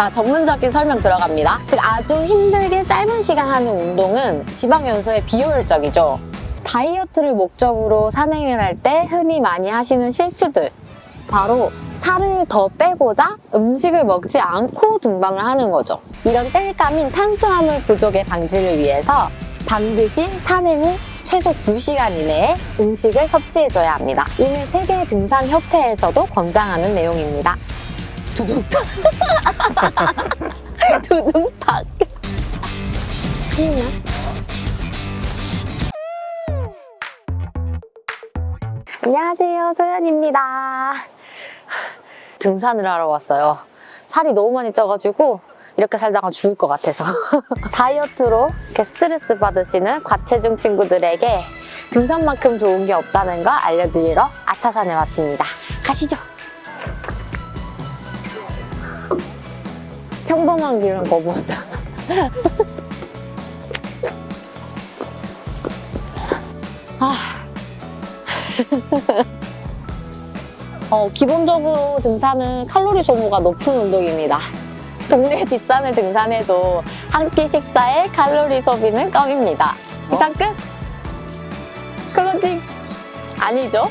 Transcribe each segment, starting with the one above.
자, 전문적인 설명 들어갑니다. 즉, 아주 힘들게 짧은 시간 하는 운동은 지방 연소에 비효율적이죠. 다이어트를 목적으로 산행을 할 때 흔히 많이 하시는 실수들. 바로 살을 더 빼고자 음식을 먹지 않고 등반을 하는 거죠. 이런 땔감인 탄수화물 부족의 방지를 위해서 반드시 산행 후 최소 2시간 이내에 음식을 섭취해줘야 합니다. 이는 세계 등산 협회에서도 권장하는 내용입니다. 두둥탁. 두둥탁. 큰일나? 안녕하세요. 소연입니다. 등산을 하러 왔어요. 살이 너무 많이 쪄가지고 이렇게 살다가 죽을 것 같아서 다이어트로 이렇게 스트레스 받으시는 과체중 친구들에게 등산만큼 좋은 게 없다는 거 알려드리러 아차산에 왔습니다. 가시죠. 평범한 길은 거부한다. 아. 어, 기본적으로 등산은 칼로리 소모가 높은 운동입니다. 동네 뒷산을 등산해도 한 끼 식사의 칼로리 소비는 껌입니다. 이상 끝? 클로징? 아니죠?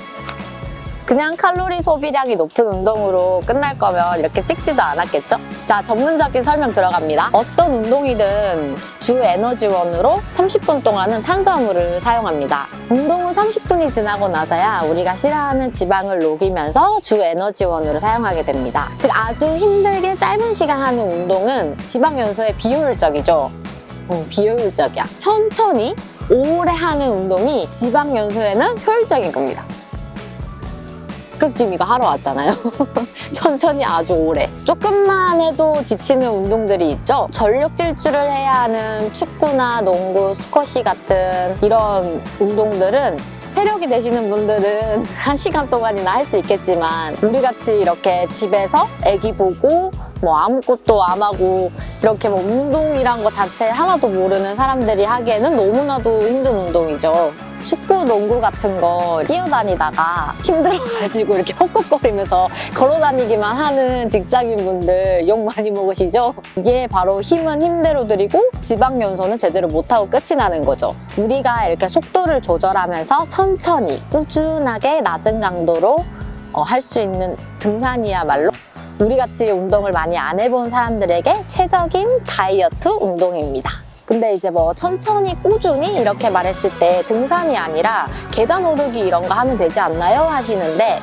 그냥 칼로리 소비량이 높은 운동으로 끝날 거면 이렇게 찍지도 않았겠죠? 자, 전문적인 설명 들어갑니다. 어떤 운동이든 주 에너지원으로 30분 동안은 탄수화물을 사용합니다. 운동 후 30분이 지나고 나서야 우리가 싫어하는 지방을 녹이면서 주 에너지원으로 사용하게 됩니다. 즉, 아주 힘들게 짧은 시간 하는 운동은 지방 연소에 비효율적이죠. 음, 비효율적이야. 천천히 오래 하는 운동이 지방 연소에는 효율적인 겁니다. 이거 하러 왔잖아요. 천천히 아주 오래. 조금만 해도 지치는 운동들이 있죠. 전력 질주를 해야 하는 축구나 농구, 스쿼시 같은 이런 운동들은 체력이 되시는 분들은 한 시간 동안이나 할 수 있겠지만 우리 같이 이렇게 집에서 애기 보고 뭐 아무것도 안 하고 이렇게 뭐 운동이란 거 자체 하나도 모르는 사람들이 하기에는 너무나도 힘든 운동이죠. 축구, 농구 같은 거 뛰어다니다가 힘들어가지고 이렇게 헉헉거리면서 걸어다니기만 하는 직장인분들 욕 많이 먹으시죠? 이게 바로 힘은 힘대로 들이고 지방 연소는 제대로 못하고 끝이 나는 거죠. 우리가 이렇게 속도를 조절하면서 천천히 꾸준하게 낮은 강도로 어, 할 수 있는 등산이야말로 우리 같이 운동을 많이 안 해본 사람들에게 최적인 다이어트 운동입니다. 근데 이제 뭐 천천히 꾸준히 이렇게 말했을 때 등산이 아니라 계단 오르기 이런 거 하면 되지 않나요? 하시는데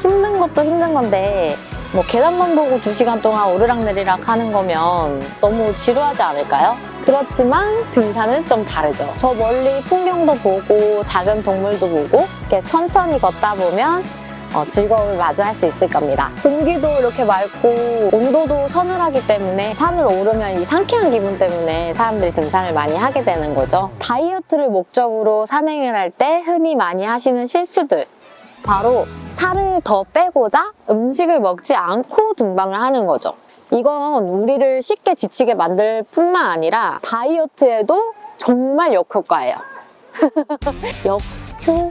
힘든 것도 힘든 건데 뭐 계단만 보고 두시간 동안 오르락내리락 하는 거면 너무 지루하지 않을까요? 그렇지만 등산은 좀 다르죠. 저 멀리 풍경도 보고 작은 동물도 보고 이렇게 천천히 걷다 보면 어, 즐거움을 마주할 수 있을 겁니다. 공기도 이렇게 맑고 온도도 서늘하기 때문에 산을 오르면 이 상쾌한 기분 때문에 사람들이 등산을 많이 하게 되는 거죠. 다이어트를 목적으로 산행을 할 때 흔히 많이 하시는 실수들. 바로 살을 더 빼고자 음식을 먹지 않고 등반을 하는 거죠. 이건 우리를 쉽게 지치게 만들 뿐만 아니라 다이어트에도 정말 역효과예요. 역효 과,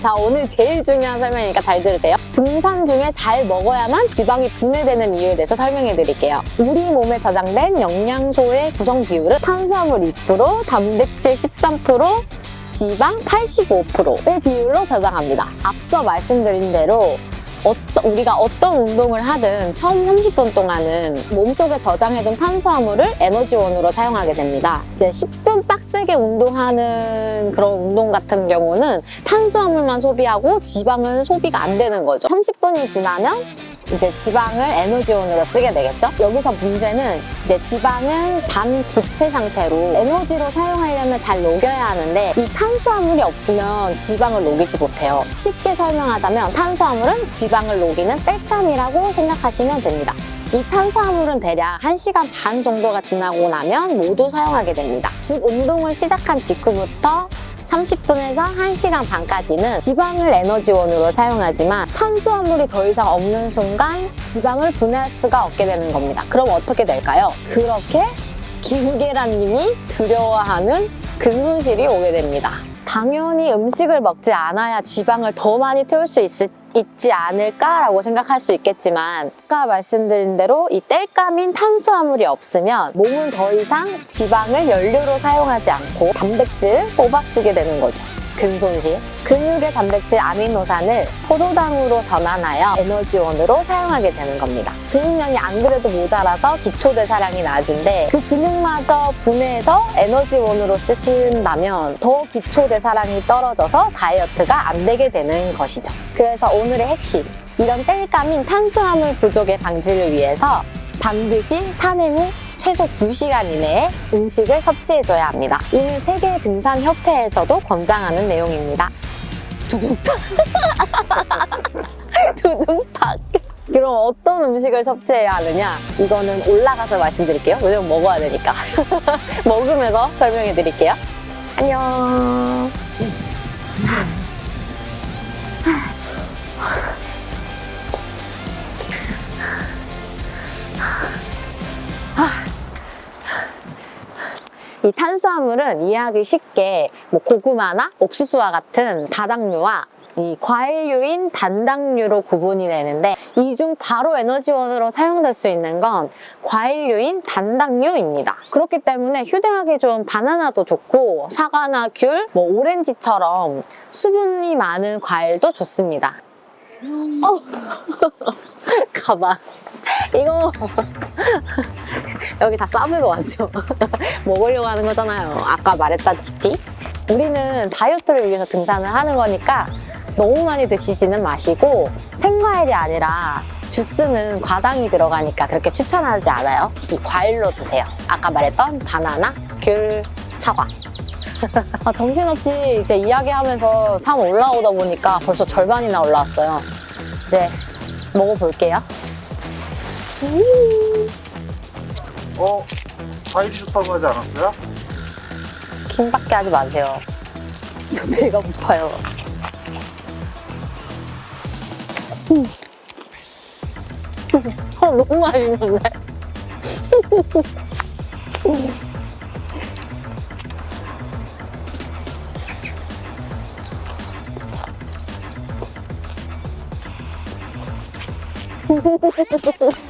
자, 오늘 제일 중요한 설명이니까 잘 들으세요. 등산 중에 잘 먹어야만 지방이 분해되는 이유에 대해서 설명해 드릴게요. 우리 몸에 저장된 영양소의 구성 비율은 탄수화물 2%, 단백질 13%, 지방 85%의 비율로 저장합니다. 앞서 말씀드린 대로 어떠- 우리가 어떤 운동을 하든 처음 30분 동안은 몸속에 저장해둔 탄수화물을 에너지원으로 사용하게 됩니다. 이제 10분 빡세게 운동하는 그런 운동 같은 경우는 탄수화물만 소비하고 지방은 소비가 안 되는 거죠. 30분이 지나면 이제 지방을 에너지원으로 쓰게 되겠죠? 여기서 문제는 이제 지방은 반고체 상태로 에너지로 사용하려면 잘 녹여야 하는데 이 탄수화물이 없으면 지방을 녹이지 못해요. 쉽게 설명하자면 탄수화물은 지방을 녹이는 땔감이라고 생각하시면 됩니다. 이 탄수화물은 대략 1시간 반 정도가 지나고 나면 모두 사용하게 됩니다. 즉 운동을 시작한 직후부터 30분에서 1시간 반까지는 지방을 에너지원으로 사용하지만 탄수화물이 더 이상 없는 순간 지방을 분해할 수가 없게 되는 겁니다. 그럼 어떻게 될까요? 그렇게 김계란님이 두려워하는 근손실이 오게 됩니다. 당연히 음식을 먹지 않아야 지방을 더 많이 태울 수 있, 있지 않을까라고 생각할 수 있겠지만 아까 말씀드린 대로 이 땔감인 탄수화물이 없으면 몸은 더 이상 지방을 연료로 사용하지 않고 단백질 뽑아 쓰게 되는 거죠. 근손실. 근육의 단백질 아미노산을 포도당으로 전환하여 에너지원으로 사용하게 되는 겁니다. 근육량이 안 그래도 모자라서 기초 대사량이 낮은데 그 근육마저 분해해서 에너지원으로 쓰신다면 더 기초 대사량이 떨어져서 다이어트가 안 되게 되는 것이죠. 그래서 오늘의 핵심. 이런 땔감인 탄수화물 부족의 방지를 위해서 반드시 산행 후 최소 2시간 이내에 음식을 섭취해줘야 합니다. 이는 세계 등산 협회에서도 권장하는 내용입니다. 두둥탁. 두둥탁. 그럼 어떤 음식을 섭취해야 하느냐? 이거는 올라가서 말씀드릴게요. 왜냐면 먹어야 되니까. 먹으면서 설명해 드릴게요. 안녕. 이 탄수화물은 이해하기 쉽게 뭐 고구마나 옥수수와 같은 다당류와 이 과일류인 단당류로 구분이 되는데 이 중 바로 에너지원으로 사용될 수 있는 건 과일류인 단당류입니다. 그렇기 때문에 휴대하기 좋은 바나나도 좋고 사과나 귤, 뭐 오렌지처럼 수분이 많은 과일도 좋습니다. 어. 가방. 이거 여기 다 싸들어 왔죠. 먹으려고 하는 거잖아요. 아까 말했다시피. 우리는 다이어트를 위해서 등산을 하는 거니까 너무 많이 드시지는 마시고 생과일이 아니라 주스는 과당이 들어가니까 그렇게 추천하지 않아요. 이 과일로 드세요. 아까 말했던 바나나, 귤, 사과. 아, 정신없이 이제 이야기하면서 산 올라오다 보니까 벌써 절반이나 올라왔어요. 이제 먹어볼게요. 어? 과일이 좋다고 하지 않았어요? 김밖에 하지 마세요. 저 배가 고파요. 음. 어, 너무 맛있는데?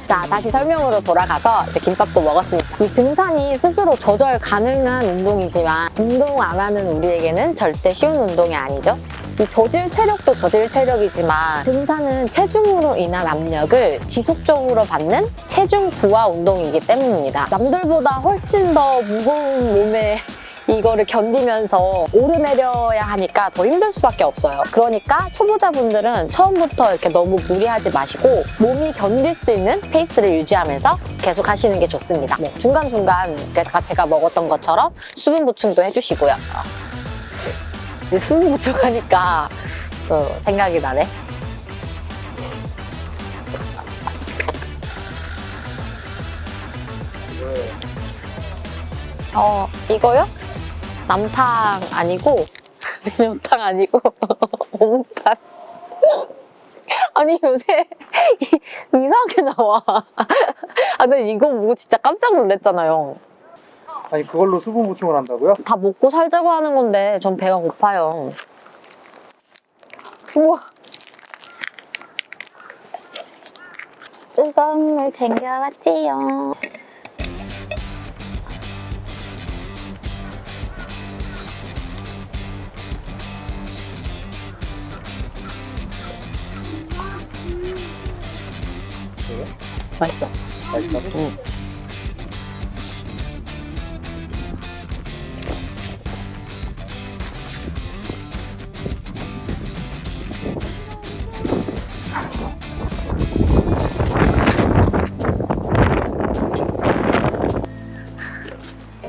자, 다시 설명으로 돌아가서 이제 김밥도 먹었으니까. 이 등산이 스스로 조절 가능한 운동이지만 운동 안 하는 우리에게는 절대 쉬운 운동이 아니죠. 이 저질 체력도 저질 체력이지만 등산은 체중으로 인한 압력을 지속적으로 받는 체중 부하 운동이기 때문입니다. 남들보다 훨씬 더 무거운 몸에 이거를 견디면서 오르내려야 하니까 더 힘들 수밖에 없어요. 그러니까 초보자분들은 처음부터 이렇게 너무 무리하지 마시고 몸이 견딜 수 있는 페이스를 유지하면서 계속 하시는 게 좋습니다. 뭐 중간중간 아까 제가 먹었던 것처럼 수분 보충도 해주시고요. 어. 수분 보충하니까 또 생각이 나네. 어, 이거요? 남탕 아니고, 연탕 아니고, 옹탕. 아니, 요새 이- 이상하게 나와. 아, 근데 이거 보고 진짜 깜짝 놀랐잖아요. 아니 그걸로 수분 보충을 한다고요? 다 먹고 살자고 하는 건데, 전 배가 고파요. 우와. 뜨거운 물 챙겨왔지요. 맛있어. 맛있다고? 응.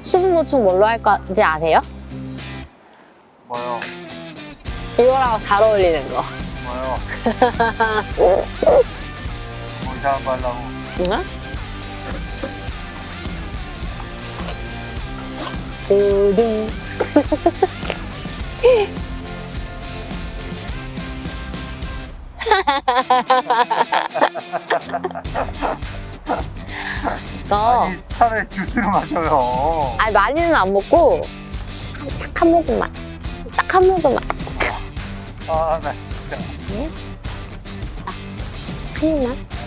수분 보충 뭘로 할 건지 아세요? 뭐요? 이거랑 잘 어울리는 거. 뭐요? 뭐 이상한 거 하려고 응? 두둥. 너, 아니 차라리 주스를 마셔요 아니 많이는 안 먹고 딱 한 모금만, 딱 한 모금만. 아 나 진짜 한 입만.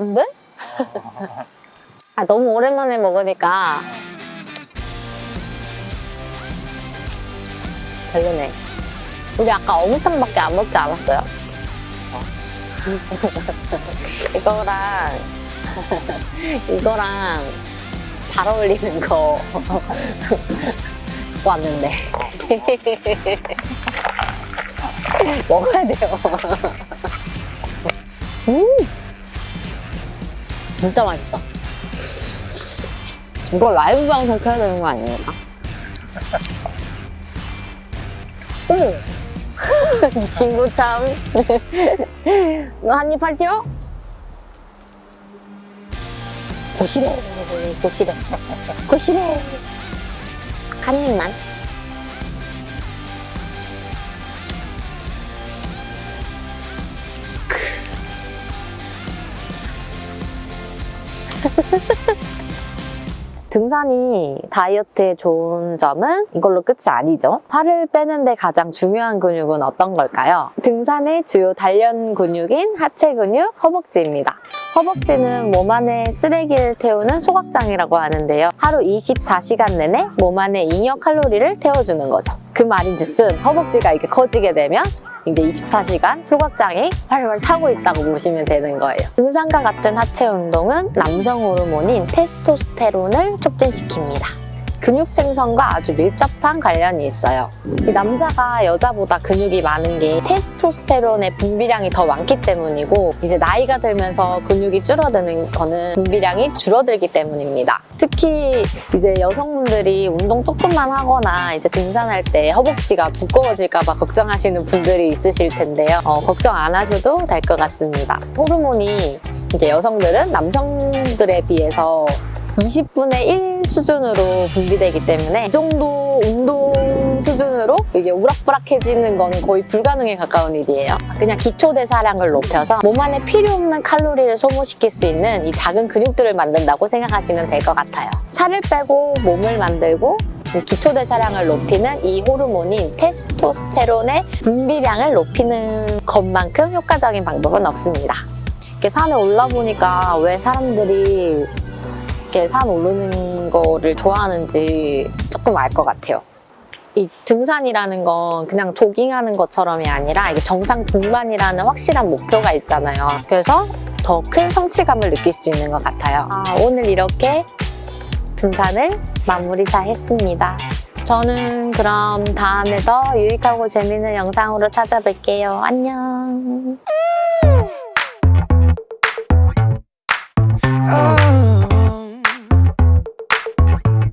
반대? 아, 너무 오랜만에 먹으니까 별로네. 우리 아까 어묵탕밖에 안 먹지 않았어요? 이거랑 이거랑 잘 어울리는 거 왔는데 먹어야 돼요. 음 진짜 맛있어. 이거 라이브 방송 켜야 되는 거 아닙니까? 이 친구 참. 너 한입 할게요? 고시래, 고시래, 고시래. 한 입만. 등산이 다이어트에 좋은 점은 이걸로 끝이 아니죠. 살을 빼는데 가장 중요한 근육은 어떤 걸까요? 등산의 주요 단련 근육인 하체 근육, 허벅지입니다. 허벅지는 몸 안에 쓰레기를 태우는 소각장이라고 하는데요. 하루 24시간 내내 몸 안에 잉여 칼로리를 태워주는 거죠. 그 말인즉슨 허벅지가 이렇게 커지게 되면 이제 24시간 소각장이 활활 타고 있다고 보시면 되는 거예요. 등산과 같은 하체 운동은 남성 호르몬인 테스토스테론을 촉진시킵니다. 근육 생성과 아주 밀접한 관련이 있어요. 이 남자가 여자보다 근육이 많은 게 테스토스테론의 분비량이 더 많기 때문이고 이제 나이가 들면서 근육이 줄어드는 거는 분비량이 줄어들기 때문입니다. 특히 이제 여성분들이 운동 조금만 하거나 이제 등산할 때 허벅지가 두꺼워질까봐 걱정하시는 분들이 있으실 텐데요. 어, 걱정 안 하셔도 될 것 같습니다. 호르몬이 이제 여성들은 남성들에 비해서 20분의 1 수준으로 분비되기 때문에 이 정도 운동 수준으로 이게 우락부락해지는 거는 거의 불가능에 가까운 일이에요. 그냥 기초 대사량을 높여서 몸 안에 필요 없는 칼로리를 소모시킬 수 있는 이 작은 근육들을 만든다고 생각하시면 될 것 같아요. 살을 빼고 몸을 만들고 기초 대사량을 높이는 이 호르몬인 테스토스테론의 분비량을 높이는 것만큼 효과적인 방법은 없습니다. 이렇게 산에 올라보니까 왜 사람들이 이렇게 산 오르는 거를 좋아하는지 조금 알 것 같아요. 이 등산이라는 건 그냥 조깅하는 것처럼이 아니라 이게 정상 등반이라는 확실한 목표가 있잖아요. 그래서 더 큰 성취감을 느낄 수 있는 것 같아요. 아, 오늘 이렇게 등산을 마무리 다 했습니다. 저는 그럼 다음에 더 유익하고 재밌는 영상으로 찾아뵐게요. 안녕. Oh